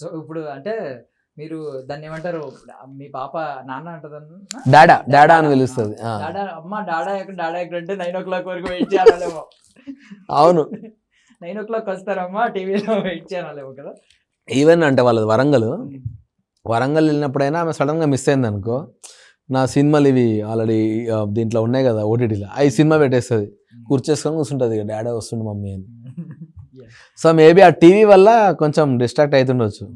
So ఇప్పుడు అంటే మీరు దాన్ని ఏమంటారు మీ పాప నాన్న అంటదన్న? డాడా డాడా అని పిలుస్తుంది. డాడా అమ్మ డాడా ఎక్కడ డాడా ఎక్కడ అంటే నైన్ ఓ క్లాక్ వరకు వెయిట్ చేయాలేమో అవును. నైన్ ఓ క్లాక్ వస్తారమ్మా టీవీలో వెయిట్ చేయాలేమో కదా. ఈవెన్ అంటే వాళ్ళది వరంగల్. వరంగల్ వెళ్ళినప్పుడైనా ఆమె సడన్గా మిస్ అయింది అనుకో నా సినిమాలు ఇవి ఆల్రెడీ దీంట్లో ఉన్నాయి కదా ఓటీటీలో అవి సినిమా పెట్టేస్తుంది. కూర్చేసుకొని కూర్చుంటుంది ఇక డాడీ వస్తుండు మమ్మీ అని. సో మేబీ ఆ టీవీ వల్ల కొంచెం డిస్ట్రాక్ట్ అవుతుండొచ్చు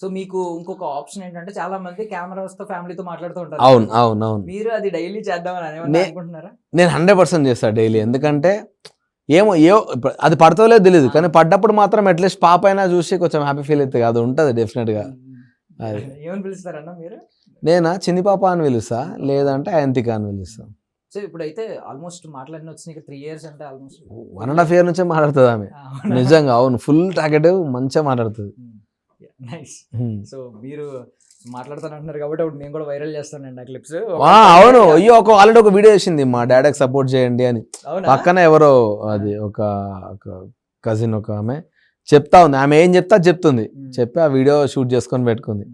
సో మీకు ఇంకొక ఆప్షన్ ఏంటంటే చాలా మంది కెమెరాస్తో ఫ్యామిలీతో మాట్లాడుతూ ఉంటారు. అవును అవును అవును. మీరు అది డైలీ చేద్దామని అనుకుంటున్నారా? నేను హండ్రెడ్ పర్సెంట్ చేస్తాను డైలీ ఎందుకంటే ఏమో ఏ అది పడుతుందో లేదో తెలియదు కానీ పడ్డప్పుడు మాత్రం అట్లీస్ట్ పాప అయినా చూసి కొంచెం హ్యాపీ ఫీల్ అవుతుంది. అది ఉంటుంది డెఫినెట్గా అది. ఏమని పిలుస్తారన్న మీరు? నేనా? చిన్ని పాప అని పిలుస్తా. లేదంటే అయంతిక అని పిలుస్తా. సో ఇప్పుడైతే ఆల్మోస్ట్ మాట్లాడిన వచ్చినాయి త్రీ ఇయర్స్ అంటే almost one and half year నుంచే మాట్లాడుతుంది ఆమె. నిజంగా అవును. ఫుల్ టార్గెటివ్ మంచిగా మాట్లాడుతుంది. నైస్ హ్మ్. సో మీరు మాట్లాడుతాను అంటున్నారు కాబట్టి నేను కూడా వైరల్ చేస్తానండి ఆ క్లిప్స్ అవును. అయ్యో ఒక ఆల్రెడీ ఒక వీడియో వేసింది. మా డాడీకి సపోర్ట్ చేయండి అని. పక్కన ఎవరో అది ఒక కజిన్ ఒక ఆమె చెప్తా ఉంది. ఆమె ఏం చెప్తా చెప్తుంది. మ్మ్. చెప్పి ఆ వీడియో షూట్ చేసుకొని పెట్టుకుంది.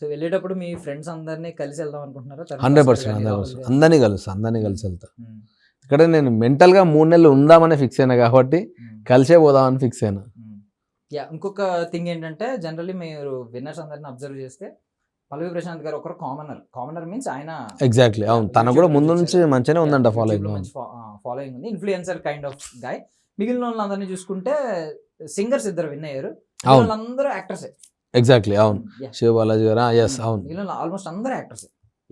సో వెళ్ళేటప్పుడు మీ ఫ్రెండ్స్ అందరినీ కలిసి వెళ్దాం అనుకుంటున్నారా? Hundred percent hundred percent? అందరినీ కలుస్తా అందరినీ కలిసి వెళ్తా. ఇక్కడ నేను మెంటల్గా మూడు నెలలు ఉందామని ఫిక్స్ అయినా కాబట్టి. కలిసే పోదామని ఫిక్స్ అయినా. యా ఇంకొక థింగ్ ఏంటంటే జనరల్లీ మీరు విన్నర్స్ అందరిని అబ్జర్వ్ చేస్తే పల్లవి ప్రశాంత్ గారు ఒకరు కామనర్. కామనర్ మీన్స్ ఆయన ఎగ్జాక్ట్లీ అవును. తను కూడా ముందు నుంచి మంచిగానే ఉందంట ఫాలో ఫాలోయింగ్ ఉంది. ఇన్ఫ్లుయెన్సర్ కైండ్ ఆఫ్ గాయ్ మిగిలిన వాళ్ళందరినీ చూసుకుంటే సింగర్స్ ఇద్దరు విన్ అయ్యారు. వాళ్ళందరూ యాక్టర్స్ ఎగ్జాక్ట్లీ అవును. శివ బాలాజీ గారు? ఎస్ అవును. మిగిలిన ఆల్మోస్ట్ అందరూ యాక్టర్స్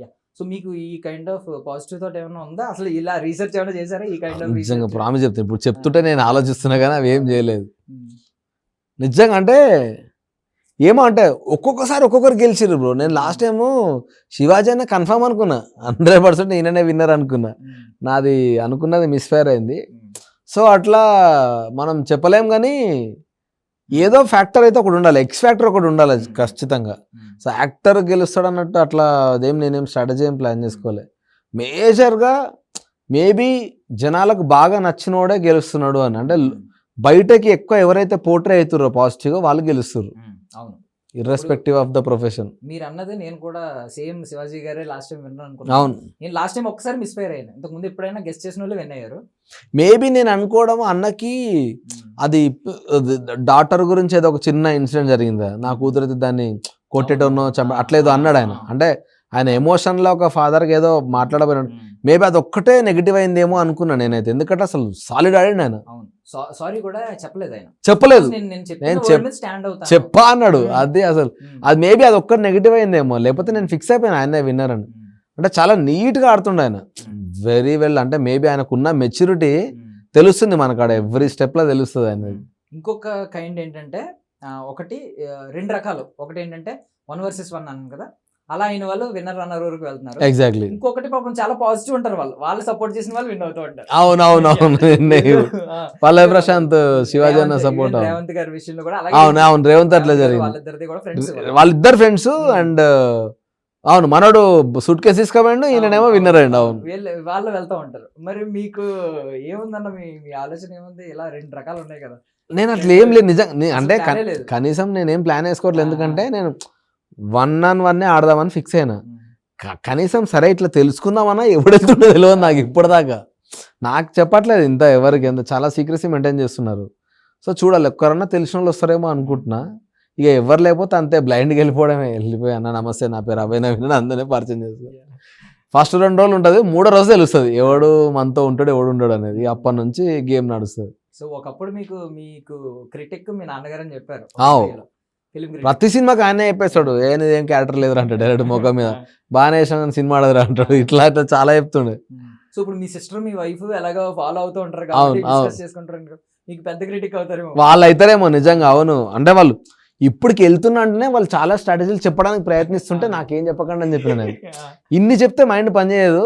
యా సో మీకు ఈ కైండ్ ఆఫ్ పాజిటివ్ థాట్ ఏమైనా ఉందా? అసలు ఇలా రీసెర్చ్ ఏమైనా చేశారా? ఈ కైండ్ ఆఫ్ నిజంగా ప్రామిస్ చెప్తాను ఇప్పుడు చెప్తుంటే నేను ఆలోచిస్తున్నా కానీ అవి ఏం చేయలేదు. నిజంగా అంటే ఏమో అంటే ఒక్కొక్కసారి ఒక్కొక్కరు గెలిచిర్రు బ్రో నేను లాస్ట్ టైము శివాజీ అన్న కన్ఫర్మ్ అనుకున్నా. హండ్రెడ్ పర్సెంట్ ఈయననే విన్నర్ అనుకున్నా. నాది అనుకున్నది మిస్ఫైర్ అయింది. సో అట్లా మనం చెప్పలేం కానీ ఏదో ఫ్యాక్టర్ అయితే ఒకటి ఉండాలి. ఎక్స్ ఫ్యాక్టర్ ఒకటి ఉండాలి ఖచ్చితంగా. సో యాక్టర్ గెలుస్తాడు అన్నట్టు అట్లా అదేం నేనేం స్ట్రాటజీ ఏం ప్లాన్ చేసుకోలే. మేజర్గా మేబీ జనాలకు బాగా నచ్చినోడే గెలుస్తున్నాడు అని. అంటే బయటకి ఎక్కువ ఎవరైతే పోర్ట్రే అవుతారో పాజిటివ్గా వాళ్ళు గెలుస్తారు అవును. ఇర్రెస్పెక్టివ్ ఆఫ్ ద ప్రొఫెషన్ మీరు అన్నది నేను కూడా సేమ్ శివాజీ గారే లాస్ట్ టైం విన్నాను అనుకున్నాను అవును. నేను లాస్ట్ టైం ఒకసారి మిస్ఫైర్ అయ్యాను ఇంతకు ముందు ఎప్పుడైనా గెస్ట్ చేసిన వాళ్ళు విన్ అయ్యారు? మేబీ నేను అనుకోవడం అన్నకి అది డాటర్ గురించి ఏదో ఒక చిన్న ఇన్సిడెంట్ జరిగింది? నా కూతురైతే దాన్ని కొట్టేటోనో చంప అట్లేదో అన్నాడు ఆయన. అంటే ఆయన ఎమోషన్లో ఒక ఫాదర్కి ఏదో మాట్లాడబోయినాడు. మేబీ అది ఒక్కటే నెగిటివ్ అయిందేమో అనుకున్నా నేనైతే. ఎందుకంటే అసలు సాలిడ్ ఆడిండు ఆయన అవును. సారీ కూడా చెప్పలేదు ఆయన. చెప్పలేదు. నేను నేను నేను చెప్పా అన్నాడు. అది అసలు. అది మేబీ అది ఒక్కటి నెగిటివ్ అయిందేమో. లేకపోతే నేను ఫిక్స్ అయిపోయాను ఆయనే విన్నర్ అని. అంటే చాలా నీట్గా ఆడుతుండే ఆయన. వెరీ వెల్ అంటే మేబీ ఆయనకున్న మెచ్యూరిటీ. తెలుస్తుంది మనకాడ. ఎవ్రీ స్టెప్లో తెలుస్తుంది ఆయన ఇంకొక కైండ్ ఏంటంటే ఒకటి రెండు రకాలు. ఒకటి ఏంటంటే వన్ వర్సెస్ వన్ అన్నాను కదా. అలా అయిన వాళ్ళు విన్నర్ రన్నర్ వరకు వెళ్తున్నారు. ఎగ్జాక్ట్లీ ఇంకొకటి పాపం చాలా పాజిటివ్ ఉంటారు వాళ్ళు. వాళ్ళు సపోర్ట్ చేసిన వాళ్ళు విన్ అవుతూ ఉంటారు. అవునవునవును పల్లవి ప్రశాంత్ శివాజీ అన్న సపోర్ట్ రేవంత్ గారి విషయంలో కూడా అవును అవును రేవంత్ అట్లా జరిగింది. వాళ్ళిద్దరిది కూడా ఫ్రెండ్స్ వాళ్ళిద్దరు ఫ్రెండ్స్ అండ్ అవును మనోడు సూట్ కేసు తీసుకోమండు ఈయననేమో విన్నర్ అయ్యండి అవును. వీళ్ళు వెళ్తూ ఉంటారు. మరి మీకు ఏముందన్న మీ మీ ఆలోచన ఏముంది? ఇలా రెండు రకాలు ఉన్నాయి కదా. నేను అట్లా ఏం లేదు నిజంగా అంటే. కనీసం నేనేం ప్లాన్ వేసుకోవట్లేదు. ఎందుకంటే నేను వన్ ఆన్ వన్నే ఆడదామని ఫిక్స్ అయినా. కనీసం సరే ఇట్లా తెలుసుకుందామన్నా ఎవడెళ్తుండో తెలియదు నాకు ఇప్పటిదాకా. నాకు చెప్పట్లేదు ఇంత ఎవరికి ఎంత చాలా సీక్రెసీ మెయింటైన్ చేస్తున్నారు. సో చూడాలి ఒక్కరన్నా తెలిసిన వాళ్ళు వస్తారేమో అనుకుంటున్నా. ఇక ఎవరు లేకపోతే అంతే బ్లైండ్కి వెళ్ళిపోవడమే. వెళ్ళిపోయి అన్న నమస్తే నా పేరు అభయ్ నవీన్ అందరినీ పరిచయం చేసుకో ఫస్ట్ రెండు రోజులు ఉంటుంది మూడో రోజు తెలుస్తుంది ఎవడు మనతో ఉంటాడు ఎవడు ఉండడు అనేది. అప్పటి నుంచి గేమ్ నడుస్తుంది. సో ఒకప్పుడు మీకు మీకు క్రిటిక్ మీ నాన్నగారు అని చెప్పారు. ప్రతి సినిమాకి ఆయనే చెప్పేస్తాడు ఏది ఏం క్యారెక్టర్ లేదురా అంటాడు డైరెక్ట్ ముఖం మీద. బాగానే వేసాను సినిమా ఆడదురా అంటాడు ఇట్లా ఇట్లా చాలా చెప్తుండే. సో ఇప్పుడు మీ సిస్టర్ మీ వైఫ్ ఎలాగో ఫాలో అవుతూ ఉంటారు కాబట్టి చేసుకుంటారు. మీకు పెద్ద క్రిటిక్ అవుతారేమో. వాళ్ళు అవుతారేమో నిజంగా అవును. అంటే వాళ్ళు ఇప్పటికి వెళ్తున్నా అంటేనే వాళ్ళు చాలా స్ట్రాటజీలు చెప్పడానికి ప్రయత్నిస్తుంటే నాకేం చెప్పకండి అని చెప్పిన నేను. ఇన్ని చెప్తే మైండ్ పనిచేయదు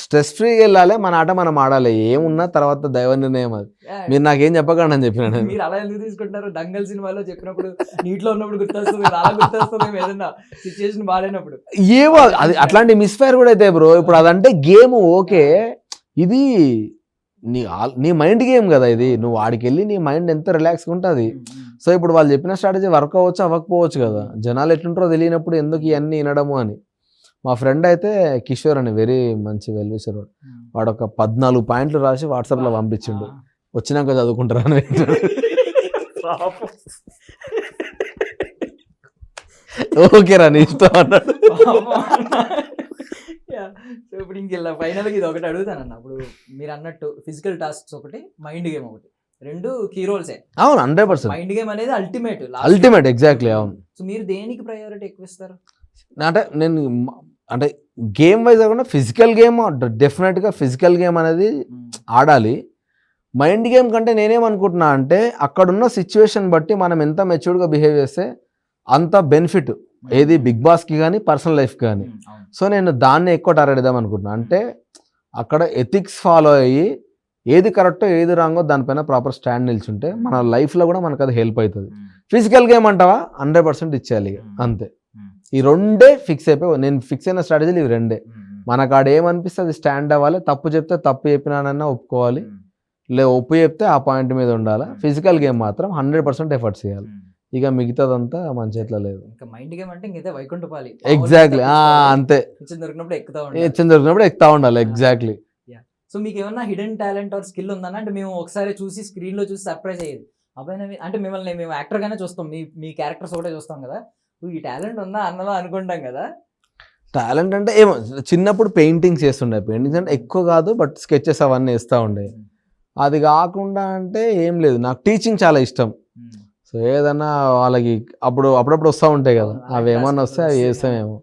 స్ట్రెస్ ఫ్రీగా వెళ్ళాలి మన ఆట మనం ఆడాలి. ఏమున్నా తర్వాత దైవ నిర్ణయం అది. మీరు నాకేం చెప్పకండి అని చెప్పిన మీరు అలా ఎందుకు తీసుకుంటారు దంగల్ సినిమాలో చెప్పినప్పుడు నీటిలో ఉన్నప్పుడు గుర్తొస్తుంది మీరు అలా గుర్తొస్తుంది మేము ఏదన్నా సిచ్యుయేషన్ బాగాలేనప్పుడు. ఏవో అది అట్లాంటి మిస్ఫైర్ కూడా అయితే బ్రో ఇప్పుడు అదంటే గేమ్ ఓకే. ఇది నీ నీ మైండ్ గేమ్ కదా ఇది. నువ్వు ఆడికి వెళ్ళి నీ మైండ్ ఎంత రిలాక్స్గా ఉంటుంది. సో ఇప్పుడు వాళ్ళు చెప్పిన స్ట్రాటజీ వర్క్ అవ్వచ్చు అవ్వకపోవచ్చు కదా. జనాలు ఎట్లుంటారో తెలియనప్పుడు ఎందుకు ఇవన్నీ వినడము అని. మా ఫ్రెండ్ అయితే కిషోర్ అని వెరీ మంచి వెల్విషర్ వాడు. వాడు ఒక పద్నాలుగు పాయింట్లు రాసి వాట్సాప్లో పంపించిండు. వచ్చినాక చదువుకుంటారా అని. ఓకే రా నీ ఇష్టం అన్నాడు. సో ఇప్పుడు ఇంకెళ్ళ ఫైనల్గా ఇది ఒకటి అడుగుతానన్న ఇప్పుడు మీరు అన్నట్టు ఫిజికల్ టాస్క్స్ ఒకటి మైండ్ గేమ్ ఒకటి. రెండు కీ రోల్సే అవును హండ్రెడ్ పర్సెంట్ మైండ్ గేమ్ అనేది అల్టిమేట్ అల్టిమేట్ ఎగ్జాక్ట్లీ అవును. సో మీరు దేనికి ప్రయారిటీ ఎక్కువ ఇస్తారు? అంటే నేను అంటే గేమ్ వైజ్ కాకుండా ఫిజికల్ గేమ్ డెఫినెట్గా ఫిజికల్ గేమ్ అనేది ఆడాలి. మైండ్ గేమ్ కంటే నేనేమనుకుంటున్నా అంటే అక్కడున్న సిచ్యువేషన్ బట్టి మనం ఎంత మెచ్యూర్డ్గా బిహేవ్ చేస్తే అంత బెనిఫిట్ ఏది బిగ్ బాస్కి కానీ పర్సనల్ లైఫ్ కానీ. సో నేను దాన్ని ఎక్కువ టార్గెట్ ఇద్దాం అనుకుంటున్నా. అంటే అక్కడ ఎథిక్స్ ఫాలో అయ్యి ఏది కరెక్టో ఏది రాంగో దానిపైన ప్రాపర్ స్టాండ్ నిల్చుంటే మన లైఫ్లో కూడా మనకు అది హెల్ప్ అవుతుంది. ఫిజికల్ గేమ్ అంటావా? హండ్రెడ్ పర్సెంట్ ఇచ్చేయాలి. అంతే. ఈ రెండే ఫిక్స్ అయిపోయి నేను ఫిక్స్ అయిన స్ట్రాటజీలు ఇవి రెండే. మనకు ఆడ ఏమనిపిస్తే అది స్టాండ్ అవ్వాలి తప్పు చెప్తే తప్పు చెప్పినానన్నా ఒప్పుకోవాలి. లే ఒప్పు చెప్తే ఆ పాయింట్ మీద ఉండాలి. ఫిజికల్ గేమ్ మాత్రం హండ్రెడ్ పర్సెంట్ ఎఫర్ట్స్ చేయాలి. ఇక మిగతాదంతా మన చేతిలో లేదు. ఇంకా మైండ్ గేమ్ అంటే ఇంకైతే వైకుంఠపాలి. ఎగ్జాక్ట్లీ అంతే. దొరికినప్పుడు ఎక్కుతా ఉంటాయి చిన్న దొరికినప్పుడు ఎక్కుతా ఉండాలి. ఎగ్జాక్ట్లీ సో మీకు ఏమన్నా హిడెన్ టాలెంట్ ఆర్ స్కిల్ ఉందన్న అంటే మేము ఒకసారి చూసి స్క్రీన్లో చూసి సర్ప్రైజ్ అయ్యేది. అబ్బాయి అంటే మిమ్మల్ని మేము యాక్టర్ గానే చూస్తాం. మీ మీ క్యారెక్టర్స్ ఒకటే చూస్తాం కదా. "ఓ, ఈ టాలెంట్ ఉందా అన్నలో అనుకుంటాం కదా. టాలెంట్ అంటే ఏమో చిన్నప్పుడు పెయింటింగ్స్ చేస్తుండే. పెయింటింగ్స్ అంటే ఎక్కువ కాదు బట్ స్కెచెస్ అవన్నీ వేస్తూ ఉండే. అది కాకుండా అంటే ఏం లేదు. నాకు టీచింగ్ చాలా ఇష్టం. సో ఏదన్నా వాళ్ళకి అప్పుడు అప్పుడప్పుడు వస్తూ ఉంటాయి కదా. అవి ఏమన్నా వస్తే అవి వస్తాయి. చేస్తామేమో.